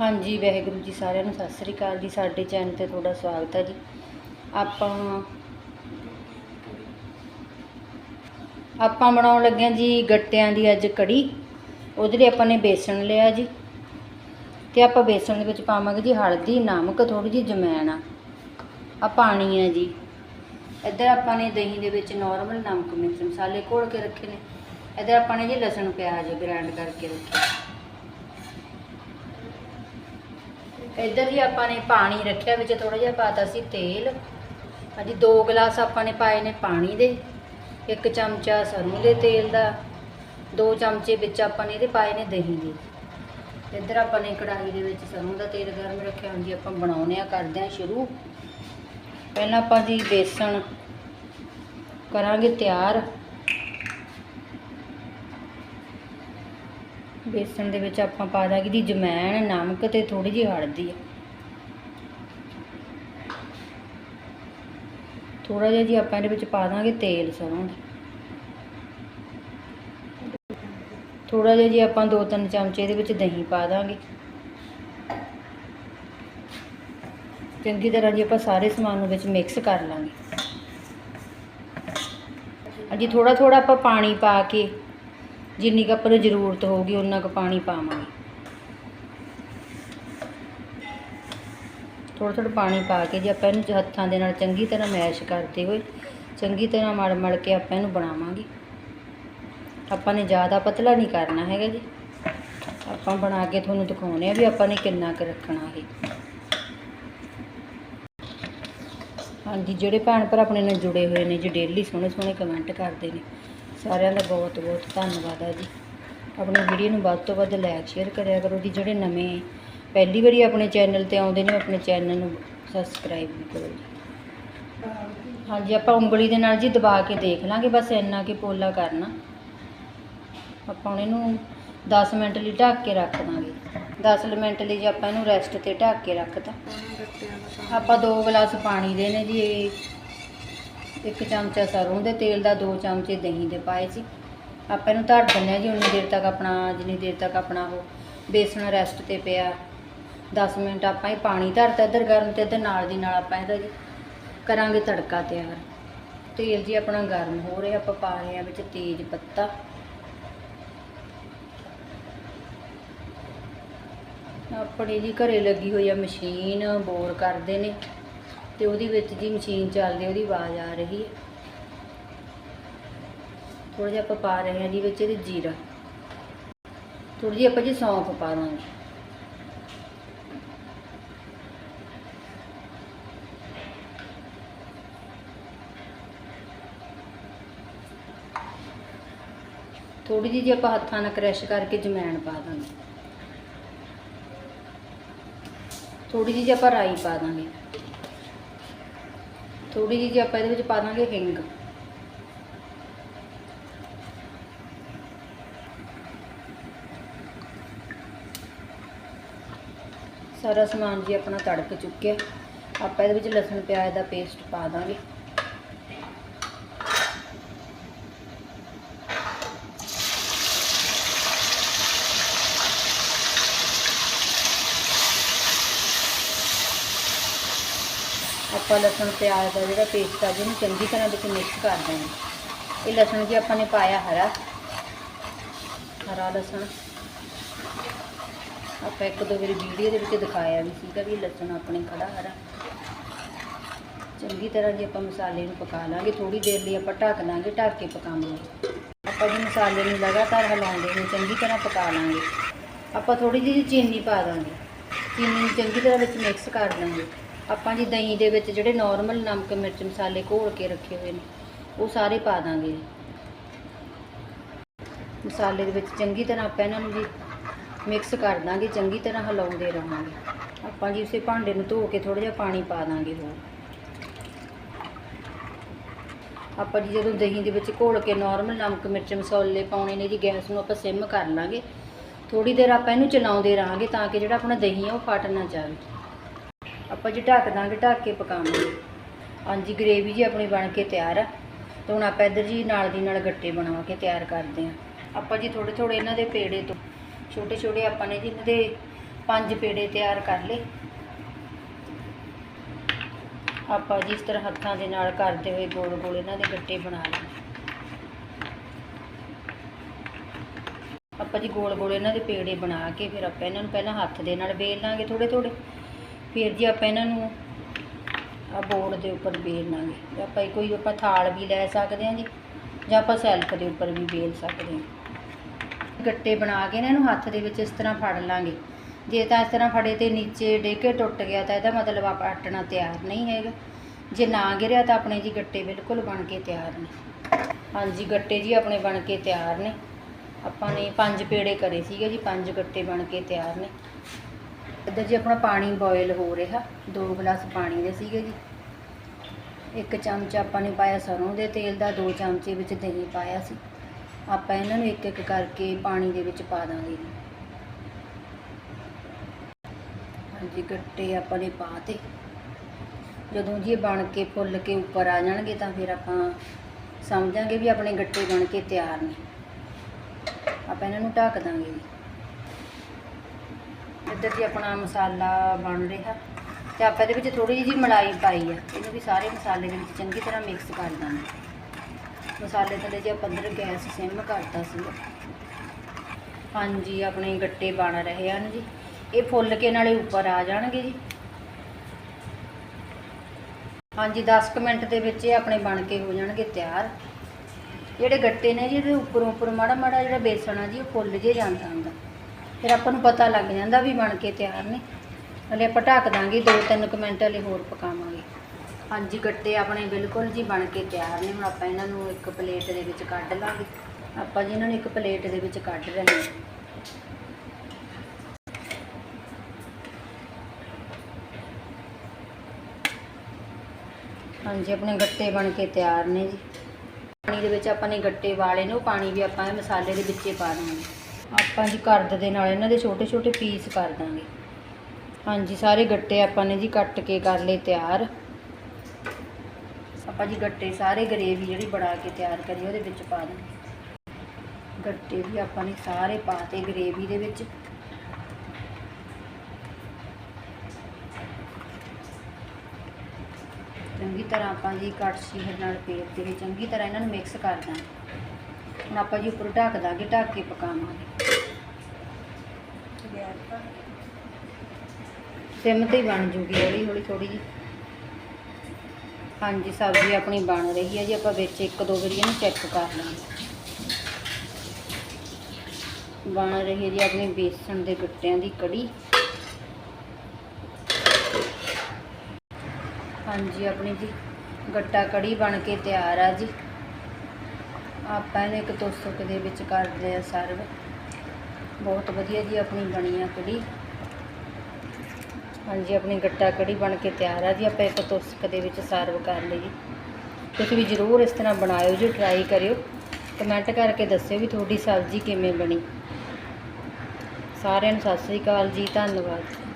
ਹਾਂਜੀ, ਵਾਹਿਗੁਰੂ ਜੀ ਸਾਰਿਆਂ ਨੂੰ ਸਤਿ ਸ੍ਰੀ ਅਕਾਲ ਜੀ। ਸਾਡੇ ਚੈਨਲ ਤੇ ਤੁਹਾਡਾ ਸਵਾਗਤ ਹੈ ਜੀ। ਆਪਾਂ ਆਪਾਂ ਬਣਾਉਣ ਲੱਗੇ ਹਾਂ ਜੀ ਗੱਟਿਆਂ ਦੀ ਅੱਜ ਕੜੀ। ਉਹਦੇ ਲਈ ਆਪਾਂ ਨੇ ਬੇਸਣ ਲਿਆ ਜੀ। ਤੇ ਆਪਾਂ ਬੇਸਣ ਦੇ ਵਿੱਚ ਪਾਵਾਂਗੇ ਜੀ ਹਲਦੀ, ਨਮਕ ਥੋੜੀ ਜਿਹੀ ਜਮੈਣ। ਆ ਆ ਪਾਣੀ ਆ ਜੀ। ਇੱਧਰ ਆਪਾਂ ਨੇ ਦਹੀਂ ਦੇ ਵਿੱਚ ਨਾਰਮਲ ਨਮਕ ਮਿਰਚ ਮਸਾਲੇ ਘੋਲ ਕੇ ਰੱਖੇ ਨੇ। ਇੱਧਰ ਆਪਾਂ ਨੇ ਜੀ ਲਸਣ ਪਿਆਜ਼ ਗ੍ਰਾਈਂਡ ਕਰਕੇ ਰੱਖਿਆ ਇੱਧਰ ਜੀ ਆਪਾਂ ਨੇ ਪਾਣੀ ਰੱਖਿਆ ਵਿੱਚ ਥੋੜਾ ਜਿਹਾ ਪਾਤਾ ਸੀ ਤੇਲ। ਹਾਂਜੀ 2 ਗਲਾਸ ਆਪਾਂ ਨੇ ਪਾਏ ਨੇ ਪਾਣੀ ਦੇ, ਇੱਕ ਚਮਚਾ ਸਰੋਂ ਦੇ ਤੇਲ ਦਾ, ਦੋ ਚਮਚੇ ਵਿੱਚ ਆਪਾਂ ਨੇ ਇਹਦੇ ਪਾਏ ਨੇ ਦਹੀਂ ਦੇ। ਇੱਧਰ ਆਪਾਂ ਨੇ ਕੜਾਹੀ ਦੇ ਵਿੱਚ ਸਰੋਂ ਦਾ ਤੇਲ ਗਰਮ ਰੱਖਿਆ, ਹਾਂਜੀ ਆਪਾਂ ਬਣਾਉਣੇ ਆ ਕਰਦੇ ਆ ਸ਼ੁਰੂ। ਪਹਿਲਾਂ ਆਪਾਂ ਜੀ ਬੇਸਣ ਕਰਾਂਗੇ ਤਿਆਰ। ਬੇਸਣ ਦੇ ਵਿੱਚ ਆਪਾਂ ਪਾ ਦਾਂਗੇ ਦੀ ਜਮੈਣ, ਨਮਕ ਤੇ ਥੋੜੀ ਜਿਹੀ ਹਲਦੀ। ਥੋੜਾ ਜਿਹਾ ਜੀ ਆਪਾਂ ਇਹਦੇ ਵਿੱਚ ਪਾ ਦਾਂਗੇ ਤੇਲ ਸਰੋਂ ਦਾ। ਥੋੜਾ ਜਿਹਾ ਜੀ ਆਪਾਂ ਦੋ ਤਿੰਨ ਚਮਚੇ ਇਹਦੇ ਵਿੱਚ ਦਹੀਂ ਪਾ ਦਾਂਗੇ। ਚੰਗੀ ਤਰ੍ਹਾਂ ਜੀ ਆਪਾਂ ਸਾਰੇ ਸਮਾਨ ਨੂੰ ਵਿੱਚ ਮਿਕਸ ਕਰ ਲਾਂਗੇ। ਜੀ ਥੋੜਾ ਥੋੜਾ ਆਪਾਂ ਪਾਣੀ ਪਾ ਕੇ ਜਿੰਨੀ ਕੁ ਆਪਾਂ ਨੂੰ ਜ਼ਰੂਰਤ ਹੋਊਗੀ ਉਨਾ ਕੁ ਪਾਣੀ ਪਾਵਾਂਗੇ। ਥੋੜ੍ਹਾ ਥੋੜ੍ਹਾ ਪਾਣੀ ਪਾ ਕੇ ਜੇ ਆਪਾਂ ਇਹਨੂੰ ਹੱਥਾਂ ਦੇ ਨਾਲ ਚੰਗੀ ਤਰ੍ਹਾਂ ਮੈਸ਼ ਕਰਦੇ ਹੋਏ, ਚੰਗੀ ਤਰ੍ਹਾਂ ਮੜ ਮੜ ਕੇ ਆਪਾਂ ਇਹਨੂੰ ਬਣਾਵਾਂਗੇ। ਆਪਾਂ ਨੇ ਜ਼ਿਆਦਾ ਪਤਲਾ ਨਹੀਂ ਕਰਨਾ ਹੈਗਾ ਜੀ। ਆਪਾਂ ਬਣਾ ਕੇ ਤੁਹਾਨੂੰ ਦਿਖਾਉਣੇ ਆ ਵੀ ਆਪਾਂ ਨੇ ਕਿੰਨਾ ਕੁ ਰੱਖਣਾ ਹੈ। ਹਾਂਜੀ, ਜਿਹੜੇ ਭੈਣ ਭਰਾ ਆਪਣੇ ਨਾਲ ਜੁੜੇ ਹੋਏ ਨੇ ਜੀ, ਡੇਲੀ ਸੋਹਣੇ ਸੋਹਣੇ ਕਮੈਂਟ ਕਰਦੇ ਨੇ। ਸਾਰਿਆਂ ਦਾ ਬਹੁਤ ਬਹੁਤ ਧੰਨਵਾਦ ਹੈ ਜੀ। ਆਪਣੀ ਵੀਡੀਓ ਨੂੰ ਵੱਧ ਤੋਂ ਵੱਧ ਲਾਈਕ ਸ਼ੇਅਰ ਕਰਿਆ ਕਰੋ ਜੀ। ਜਿਹੜੇ ਨਵੇਂ ਪਹਿਲੀ ਵਾਰੀ ਆਪਣੇ ਚੈਨਲ ਤੇ ਆਉਂਦੇ ਨੇ ਆਪਣੇ ਚੈਨਲ ਨੂੰ ਸਬਸਕ੍ਰਾਈਬ ਵੀ ਕਰੋ ਜੀ। ਹਾਂਜੀ, ਆਪਾਂ ਉਂਗਲੀ ਦੇ ਨਾਲ ਜੀ ਦਬਾ ਕੇ ਦੇਖ ਲਾਂਗੇ। ਬਸ ਇੰਨਾ ਕਿ ਪੋਲਾ ਕਰਨਾ। ਆਪਾਂ ਹੁਣ ਇਹਨੂੰ 10 ਮਿੰਟ ਲਈ ਢੱਕ ਕੇ ਰੱਖ ਦਾਂਗੇ। 10 ਮਿੰਟ ਲਈ ਜੀ ਆਪਾਂ ਇਹਨੂੰ ਰੈਸਟ ਤੇ ਢੱਕ ਕੇ ਰੱਖਤਾ। ਆਪਾਂ 2 ਗਲਾਸ ਪਾਣੀ ਦੇ ਨੇ ਜੀ। ਇੱਕ ਚਮਚਾ ਸਰੋਂ ਦੇ ਤੇਲ ਦਾ, ਦੋ ਚਮਚੇ ਦਹੀਂ ਦੇ ਪਾਏ ਸੀ। ਆਪਾਂ ਇਹਨੂੰ ਧਰ ਦਿੰਦੇ ਹਾਂ ਜੀ, ਉਨੀ ਦੇਰ ਤੱਕ ਆਪਣਾ, ਜਿੰਨੀ ਦੇਰ ਤੱਕ ਆਪਣਾ ਉਹ ਬੇਸਣ ਰੈਸਟ ਤੇ ਪਿਆ। 10 ਮਿੰਟ ਆਪਾਂ ਇਹ ਪਾਣੀ ਧਰਤਾ ਇੱਧਰ ਗਰਮ ਤੇ ਇੱਧਰ ਨਾਲ ਦੀ ਨਾਲ ਆਪਾਂ ਇਹਦਾ ਜੀ ਕਰਾਂਗੇ ਤੜਕਾ ਤਿਆਰ। ਤੇਲ ਜੀ ਆਪਣਾ ਗਰਮ ਹੋ ਰਿਹਾ, ਆਪਾਂ ਪਾ ਰਹੇ ਹਾਂ ਵਿੱਚ ਤੇਜ ਪੱਤਾ। ਆਪਣੇ ਜੀ ਘਰੇ ਲੱਗੀ ਹੋਈ ਆ ਮਸ਼ੀਨ, ਬੋਰ ਕਰਦੇ ਨੇ। ਤੇ ਉਹਦੇ ਵਿੱਚ ਜੀ ਮਸ਼ੀਨ ਚੱਲਦੀ, ਉਹਦੀ ਆਵਾਜ਼ ਆ ਰਹੀ ਹੈ। ਥੋੜਾ ਜਿਹਾ ਆਪਾਂ ਪਾ ਰਹੇ ਹਾਂ ਜੀ ਵਿੱਚ ਇਹਦੇ ਜੀਰਾ। ਥੋੜੀ ਜਿਹੀ ਆਪਾਂ ਜੀ ਸੌਂਫ ਪਾ ਦਾਂਗੇ। ਥੋੜੀ ਜਿਹੀ ਜੀ ਆਪਾਂ ਹੱਥਾਂ ਨਾਲ ਕ੍ਰੈਸ਼ ਕਰਕੇ ਜਮੈਣ ਪਾ ਦਾਂਗੇ। ਥੋੜੀ ਜਿਹੀ ਜੀ ਆਪਾਂ ਰਾਈ ਪਾ ਦਾਂਗੇ। ਥੋੜੀ ਜਿਹੀ ਜੀ ਆਪਾਂ ਇਹਦੇ ਵਿੱਚ ਪਾ ਦਾਂਗੇ ਹਿੰਗ। ਸਾਰਾ ਸਮਾਨ ਜੀ ਆਪਣਾ ਤੜਕ ਚੁੱਕਿਆ। ਆਪਾਂ ਇਹਦੇ ਵਿੱਚ ਲਸਣ ਪਿਆਜ਼ ਦਾ ਪੇਸਟ ਪਾ ਦਾਂਗੇ। ਆਪਾਂ ਲਸਣ, ਪਿਆਜ਼ ਦਾ ਜਿਹੜਾ ਪੇਸਟ ਆ ਜਿਹਨੂੰ ਚੰਗੀ ਤਰ੍ਹਾਂ ਵਿੱਚ ਮਿਕਸ ਕਰ ਦੇਣਾ। ਇਹ ਲਸਣ ਜੀ ਆਪਾਂ ਨੇ ਪਾਇਆ ਹਰਾ ਹਰਾ ਲਸਣ। ਆਪਾਂ ਇੱਕ ਦੋ ਵਾਰੀ ਵੀਡੀਓ ਦੇ ਵਿੱਚ ਦਿਖਾਇਆ ਵੀ ਸੀਗਾ ਵੀ ਲਸਣ ਆਪਣੇ ਖੜਾ ਹਰਾ। ਚੰਗੀ ਤਰ੍ਹਾਂ ਜੀ ਆਪਾਂ ਮਸਾਲੇ ਨੂੰ ਪਕਾ ਲਾਂਗੇ ਥੋੜੀ ਦੇਰ ਲਈ ਆਪਾਂ ਢੱਕ ਦਾਂਗੇ ਢੱਕ ਕੇ ਪਕਾਵਾਂਗੇ ਆਪਾਂ ਜੀ ਮਸਾਲੇ ਨੂੰ ਲਗਾਤਾਰ ਹਿਲਾਉਂਦੇ ਨੂੰ ਚੰਗੀ ਤਰ੍ਹਾਂ ਪਕਾ ਲਾਂਗੇ। ਆਪਾਂ ਥੋੜੀ ਜਿਹੀ ਚੀਨੀ ਪਾ ਦਾਂਗੇ। ਚੀਨੀ ਨੂੰ ਚੰਗੀ ਤਰ੍ਹਾਂ ਵਿੱਚ ਮਿਕਸ ਕਰ ਦਾਂਗੇ ਆਪਾਂ ਜੀ ਦਹੀਂ ਦੇ ਵਿੱਚ ਜਿਹੜੇ ਨਾਰਮਲ ਨਮਕ ਮਿਰਚ ਮਸਾਲੇ ਘੋਲ ਕੇ ਰੱਖੇ ਹੋਏ ਨੇ, ਉਹ ਸਾਰੇ ਪਾ ਦਾਂਗੇ। ਮਸਾਲੇ ਦੇ ਵਿੱਚ ਚੰਗੀ ਤਰ੍ਹਾਂ ਆਪਾਂ ਇਹਨਾਂ ਨੂੰ ਜੀ ਮਿਕਸ ਕਰ ਦਾਂਗੇ, ਚੰਗੀ ਤਰ੍ਹਾਂ ਹਿਲਾਉਂਦੇ ਰਹਾਂਗੇ। ਆਪਾਂ ਜੀ ਉਸੇ ਭਾਂਡੇ ਨੂੰ ਧੋ ਕੇ ਥੋੜਾ ਜਿਹਾ ਪਾਣੀ ਪਾ ਦਾਂਗੇ ਹੋਰ। ਆਪਾਂ ਜੀ ਜਦੋਂ ਦਹੀਂ ਦੇ ਵਿੱਚ ਘੋਲ ਕੇ ਨਾਰਮਲ ਨਮਕ ਮਿਰਚ ਮਸਾਲੇ ਪਾਉਣੇ ਨੇ ਜੀ, ਗੈਸ ਨੂੰ ਆਪਾਂ ਸਿਮ ਕਰ ਲਾਂਗੇ। ਥੋੜੀ ਦੇਰ ਆਪਾਂ ਇਹਨੂੰ ਚਲਾਉਂਦੇ ਰਹਾਂਗੇ ਤਾਂ ਕਿ ਜਿਹੜਾ ਆਪਣਾ ਦਹੀਂ ਆ ਉਹ ਫਟ ਨਾ ਜਾਵੇ। ਆਪਾਂ ਜੀ ਢੱਕ ਦਾਂਗੇ, ਢੱਕ ਕੇ ਪਕਾਵਾਂਗੇ। ਹਾਂਜੀ ਗ੍ਰੇਵੀ ਜੀ ਆਪਣੀ ਬਣ ਕੇ ਤਿਆਰ ਆ। ਤੇ ਹੁਣ ਆਪਾਂ ਇੱਧਰ ਜੀ ਨਾਲ ਦੀ ਨਾਲ ਗੱਟੇ ਬਣਾ ਕੇ ਤਿਆਰ ਕਰਦੇ ਹਾਂ ਆਪਾਂ ਜੀ ਥੋੜੇ ਥੋੜੇ ਇਹਨਾਂ ਦੇ ਪੇੜੇ ਤੋਂ, ਛੋਟੇ ਛੋਟੇ ਆਪਾਂ ਨੇ ਜੀ ਇਹਨਾਂ ਦੇ ਪੰਜ ਪੇੜੇ ਤਿਆਰ ਕਰ ਲਏ। ਆਪਾਂ ਜੀ ਇਸ ਤਰ੍ਹਾਂ ਹੱਥਾਂ ਦੇ ਨਾਲ ਕਰਦੇ ਹੋਏ ਗੋਲ ਗੋਲ ਇਹਨਾਂ ਦੇ ਗੱਟੇ ਬਣਾ ਲਏ। ਆਪਾਂ ਜੀ ਗੋਲ ਗੋਲ ਇਹਨਾਂ ਦੇ ਪੇੜੇ ਬਣਾ ਕੇ ਫਿਰ ਆਪਾਂ ਇਹਨਾਂ ਨੂੰ ਪਹਿਲਾਂ ਹੱਥ ਦੇ ਨਾਲ ਵੇਲ ਲਾਂਗੇ ਥੋੜੇ ਥੋੜੇ ਫਿਰ ਜੀ ਆਪਾਂ ਇਹਨਾਂ ਨੂੰ ਆ ਬੋਰਡ ਦੇ ਉੱਪਰ ਵੇਲ ਲਾਂਗੇ ਆਪਾਂ ਕੋਈ ਆਪਾਂ ਥਾਲ ਵੀ ਲੈ ਸਕਦੇ ਹਾਂ ਜੀ, ਜਾਂ ਆਪਾਂ ਸੈਲਫ ਦੇ ਉੱਪਰ ਵੀ ਵੇਲ ਸਕਦੇ ਹਾਂ। ਗੱਟੇ ਬਣਾ ਕੇ ਇਹਨਾਂ ਇਹਨੂੰ ਹੱਥ ਦੇ ਵਿੱਚ ਇਸ ਤਰ੍ਹਾਂ ਫੜ ਲਾਂਗੇ। ਜੇ ਤਾਂ ਇਸ ਤਰ੍ਹਾਂ ਫੜੇ ਤੇ ਨੀਚੇ ਡਿੱਗ ਟੁੱਟ ਗਿਆ ਤਾਂ ਇਹਦਾ ਮਤਲਬ ਆਪਾਂ ਆਟਣਾ ਤਿਆਰ ਨਹੀਂ ਹੈਗਾ। ਜੇ ਨਾ ਗਿਰਿਆ ਤਾਂ ਆਪਣੇ ਜੀ ਗੱਟੇ ਬਿਲਕੁਲ ਬਣ ਕੇ ਤਿਆਰ ਨੇ। ਹਾਂਜੀ, ਗੱਟੇ ਜੀ ਆਪਣੇ ਬਣ ਕੇ ਤਿਆਰ ਨੇ। ਆਪਾਂ ਨੇ ਪੰਜ ਪੇੜੇ ਕਰੇ ਸੀਗੇ ਜੀ, ਪੰਜ ਗੱਟੇ ਬਣ ਕੇ ਤਿਆਰ ਨੇ। ਇੱਧਰ ਜੀ ਆਪਣਾ ਪਾਣੀ ਬੋਇਲ ਹੋ ਰਿਹਾ। ਦੋ ਗਲਾਸ ਪਾਣੀ ਦੇ ਸੀਗੇ ਜੀ। ਇੱਕ ਚਮਚਾ ਆਪਾਂ ਨੇ ਪਾਇਆ ਸਰੋਂ ਦੇ ਤੇਲ ਦਾ, ਦੋ ਚਮਚੇ ਵਿੱਚ ਦਹੀਂ ਪਾਇਆ ਸੀ। ਆਪਾਂ ਇਹਨਾਂ ਨੂੰ ਇੱਕ ਇੱਕ ਕਰਕੇ ਪਾਣੀ ਦੇ ਵਿੱਚ ਪਾ ਦਾਂਗੇ ਜੀ। ਹਾਂਜੀ, ਗੱਟੇ ਆਪਾਂ ਨੇ ਪਾਤੇ। ਜਦੋਂ ਜੀ ਬਣ ਕੇ ਫੁੱਲ ਕੇ ਉੱਪਰ ਆ ਜਾਣਗੇ ਤਾਂ ਫਿਰ ਆਪਾਂ ਸਮਝਾਂਗੇ ਵੀ ਆਪਣੇ ਗੱਟੇ ਬਣ ਕੇ ਤਿਆਰ ਨੇ। ਆਪਾਂ ਇਹਨਾਂ ਨੂੰ ਢੱਕ ਦਾਂਗੇ ਜੀ। ਇੱਧਰ ਜੀ ਆਪਣਾ ਮਸਾਲਾ ਬਣ ਰਿਹਾ। ਤੇ ਆਪਾਂ ਇਹਦੇ ਵਿੱਚ ਥੋੜੀ ਜਿਹੀ ਮਲਾਈ ਪਾਈ ਆ। ਇਹਨੂੰ ਵੀ ਸਾਰੇ ਮਸਾਲੇ ਦੇ ਵਿੱਚ ਚੰਗੀ ਤਰ੍ਹਾਂ ਮਿਕਸ ਕਰ ਦਾਂਗੇ ਮਸਾਲੇ ਥੱਲੇ ਜੇ ਆਪਾਂ ਅੰਦਰ ਗੈਸ ਸਿਮ ਕਰਤਾ ਸੀ। ਹਾਂਜੀ, ਆਪਣੇ ਗੱਟੇ ਬਣ ਰਹੇ ਹਨ ਜੀ। ਇਹ ਫੁੱਲ ਕੇ ਨਾਲੇ ਉੱਪਰ ਆ ਜਾਣਗੇ ਜੀ। ਹਾਂਜੀ 10 ਕੁ ਮਿੰਟ ਦੇ ਵਿੱਚ ਇਹ ਆਪਣੇ ਬਣ ਕੇ ਹੋ ਜਾਣਗੇ ਤਿਆਰ। ਜਿਹੜੇ ਗੱਟੇ ਨੇ ਜੀ, ਇਹਦੇ ਉੱਪਰੋਂ ਉੱਪਰ ਮਾੜਾ ਮਾੜਾ ਜਿਹੜਾ ਬੇਸਣ ਆ ਜੀ, ਉਹ ਫੁੱਲ ਜੇ ਜਾਂਦਾ ਹੁੰਦਾ ਫਿਰ ਆਪਾਂ ਨੂੰ ਪਤਾ ਲੱਗ ਜਾਂਦਾ ਵੀ ਬਣ ਕੇ ਤਿਆਰ ਨੇ। ਹਲੇ ਆਪਾਂ ਢੱਕ ਦਾਂਗੇ 2-3 ਕੁ ਮਿੰਟ ਹਲੇ ਹੋਰ ਪਕਾਵਾਂਗੇ। ਹਾਂਜੀ, ਗੱਟੇ ਆਪਣੇ ਬਿਲਕੁਲ ਜੀ ਬਣ ਕੇ ਤਿਆਰ ਨੇ। ਹੁਣ ਆਪਾਂ ਇਹਨਾਂ ਨੂੰ ਇੱਕ ਪਲੇਟ ਦੇ ਵਿੱਚ ਕੱਢ ਲਾਂਗੇ। ਆਪਾਂ ਜੀ ਇਹਨਾਂ ਨੂੰ ਇੱਕ ਪਲੇਟ ਦੇ ਵਿੱਚ ਕੱਢ ਰਹੇ ਹਾਂ ਹਾਂਜੀ, ਆਪਣੇ ਗੱਟੇ ਬਣ ਕੇ ਤਿਆਰ ਨੇ ਜੀ। ਪਾਣੀ ਦੇ ਵਿੱਚ ਆਪਾਂ ਨੇ ਗੱਟੇ ਵਾਲੇ ਨੇ, ਉਹ ਪਾਣੀ ਵੀ ਆਪਾਂ ਮਸਾਲੇ ਦੇ ਵਿੱਚੇ ਪਾ ਦਾਂਗੇ। ਆਪਾਂ ਜੀ ਕਰਦ ਦੇ ਨਾਲ ਇਹਨਾਂ ਦੇ ਛੋਟੇ ਛੋਟੇ ਪੀਸ ਕਰ ਦਾਂਗੇ। ਹਾਂਜੀ, ਸਾਰੇ ਗੱਟੇ ਆਪਾਂ ਨੇ ਜੀ ਕੱਟ ਕੇ ਕਰ ਲਏ ਤਿਆਰ। ਆਪਾਂ ਜੀ ਗੱਟੇ ਸਾਰੇ ਗਰੇਵੀ ਜਿਹੜੀ ਬਣਾ ਕੇ ਤਿਆਰ ਕਰੀ ਉਹਦੇ ਵਿੱਚ ਪਾ ਦਾਂਗੇ। ਗੱਟੇ ਵੀ ਆਪਾਂ ਨੇ ਸਾਰੇ ਪਾਤੇ ਗਰੇਵੀ ਦੇ ਵਿੱਚ। ਚੰਗੀ ਤਰ੍ਹਾਂ ਆਪਾਂ ਜੀ ਕੜਛੀ ਨਾਲ ਪੇਟ ਦੇ ਚੰਗੀ ਤਰ੍ਹਾਂ ਇਹਨਾਂ ਨੂੰ ਮਿਕਸ ਕਰ ਦਾਂਗੇ। ਹੁਣ ਆਪਾਂ ਜੀ ਉੱਪਰ ਢੱਕ ਦਾਂਗੇ, ਢੱਕ ਕੇ ਪਕਾਵਾਂਗੇ। ਸਿਮ ਤੇ ਹੀ ਬਣ ਜੂਗੀ ਹੌਲੀ ਹੌਲੀ ਥੋੜੀ ਜੀ ਹਾਂਜੀ, ਸਬਜ਼ੀ ਆਪਣੀ ਬਣ ਰਹੀ ਹੈ ਜੀ, ਆਪਾਂ ਵਿੱਚ ਇੱਕ ਦੋ ਵਾਰੀ ਇਹਨੂੰ ਚੈੱਕ ਕਰ ਲਾਂਗੇ। ਬਣ ਰਹੀ ਹੈ ਜੀ ਆਪਣੀ ਬੇਸਣ ਦੇ ਗੱਟਿਆਂ ਦੀ ਕੜੀ। ਹਾਂਜੀ, ਆਪਣੀ ਜੀ ਗੱਟਾ ਕੜੀ ਬਣ ਕੇ ਤਿਆਰ ਆ ਜੀ। ਆਪਾਂ ਇਹਨੇ ਇੱਕ ਤੋਸਕ ਦੇ ਵਿੱਚ ਕਰਦੇ ਆ ਸਰਵ। ਬਹੁਤ ਵਧੀਆ ਜੀ ਆਪਣੀ ਬਣੀ ਆ ਕੜੀ। ਹਾਂਜੀ, ਆਪਣੀ ਗੱਟਾ ਕੜੀ ਬਣ ਕੇ ਤਿਆਰ ਆ ਜੀ। ਆਪਾਂ ਇੱਕ ਤੋਸਕ ਦੇ ਵਿੱਚ ਸਰਵ ਕਰ ਲਈ ਜੀ। ਤੁਸੀਂ ਵੀ ਜ਼ਰੂਰ ਇਸ ਤਰ੍ਹਾਂ ਬਣਾਇਓ ਜੀ ਟਰਾਈ ਕਰਿਓ। ਕਮੈਂਟ ਕਰਕੇ ਦੱਸਿਓ ਵੀ ਤੁਹਾਡੀ ਸਬਜ਼ੀ ਕਿਵੇਂ ਬਣੀ। ਸਾਰਿਆਂ ਨੂੰ ਸਤਿ ਸ੍ਰੀ ਅਕਾਲ ਜੀ, ਧੰਨਵਾਦ।